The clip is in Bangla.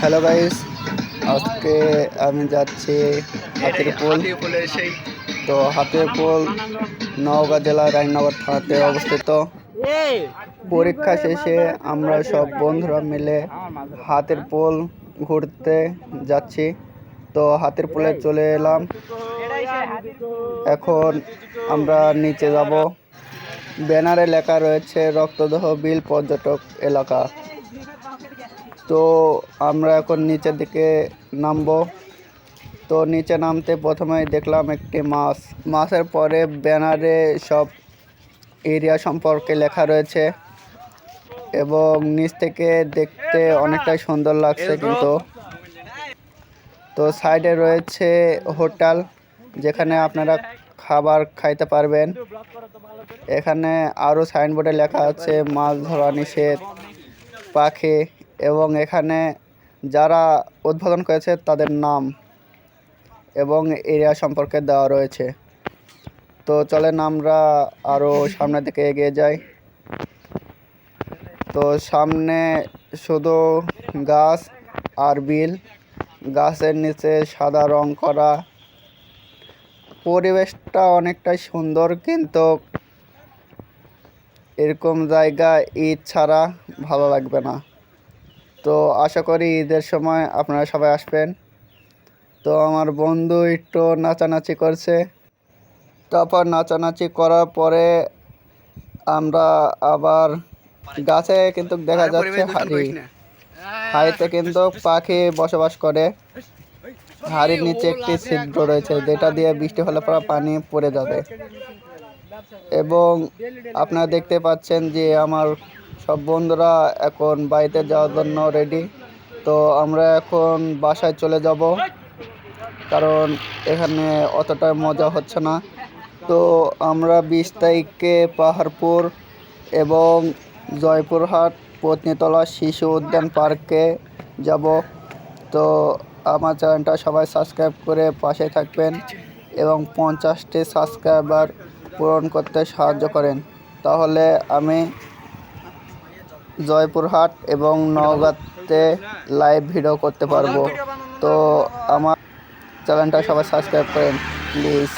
হ্যালো গাইস আজকে আমি যাচ্ছি হাতির পোল। তো হাতির পোল নওগাঁ জেলার রায়নগর থানাতে অবস্থিত। পরীক্ষা শেষে আমরা সব বন্ধুরা মিলে হাতের পোল ঘুরতে যাচ্ছি। তো হাতের পোলে চলে এলাম। এখন আমরা নিচে যাব। ব্যানারে লেখা রয়েছে, রক্তদহ বিল পর্যটক এলাকা। তো আমরা এখন নিচের দিকে নামবো। তো নিচে নামতে প্রথমেই দেখলাম একটি মাছ। মাছের পরে ব্যানারে সব এরিয়া সম্পর্কে লেখা রয়েছে এবং নিচ থেকে দেখতে অনেকটাই সুন্দর লাগছে কিন্তু। তো সাইডে রয়েছে হোটেল, যেখানে আপনারা খাবার খাইতে পারবেন। এখানে আরও সাইনবোর্ডে লেখা আছে, মাছ ধরা নিষেধ, পাখি এবং এখানে যারা উদ্বোধন করেছে তাদের নাম এবং এরিয়া সম্পর্কে দেওয়া রয়েছে। তো চলেন আমরা আরও সামনের দিকে এগিয়ে যাই। তো সামনে শুধু গাছ আর বিল, গাছের নিচে সাদা রং করা। পরিবেশটা অনেকটাই সুন্দর, কিন্তু এরকম জায়গা ঈদ ছাড়া ভালো লাগবে না। তো আশা করি ঈদের সময় আপনারা সবাই আসবেন। তো আমার বন্ধু একটু নাচানাচি করছে। তারপর নাচানাচি করার পরে আমরা আবার গাছে কিন্তু দেখা যাচ্ছে হাড়ি। হাড়িতে কিন্তু পাখি বসবাস করে। হাড়ির নিচে একটি ছিদ্র রয়েছে যেটা দিয়ে বৃষ্টি হলে পরে পানি পড়ে যাবে। এবং আপনারা দেখতে পাচ্ছেন যে আমার সব বন্ধুরা এখন বাড়িতে যাওয়ার জন্য রেডি তো আমরা এখন বাসায় চলে যাব, কারণ এখানে অতটা মজা হচ্ছে না। তো আমরা বিশ তারিখে পাহাড়পুর এবং জয়পুরহাট পত্নীতলা শিশু উদ্যান পার্কে যাব। তো আমার চ্যানেলটা সবাই সাবস্ক্রাইব করে পাশে থাকবেন এবং পঞ্চাশটি সাবস্ক্রাইবার পূরণ করতে সাহায্য করেন। তাহলে আমি জয়পুরহাট এবং নওগাঁতে লাইভ ভিডিও করতে পারব। তো আমার চ্যানেলটা সবাই সাবস্ক্রাইব করেন প্লিজ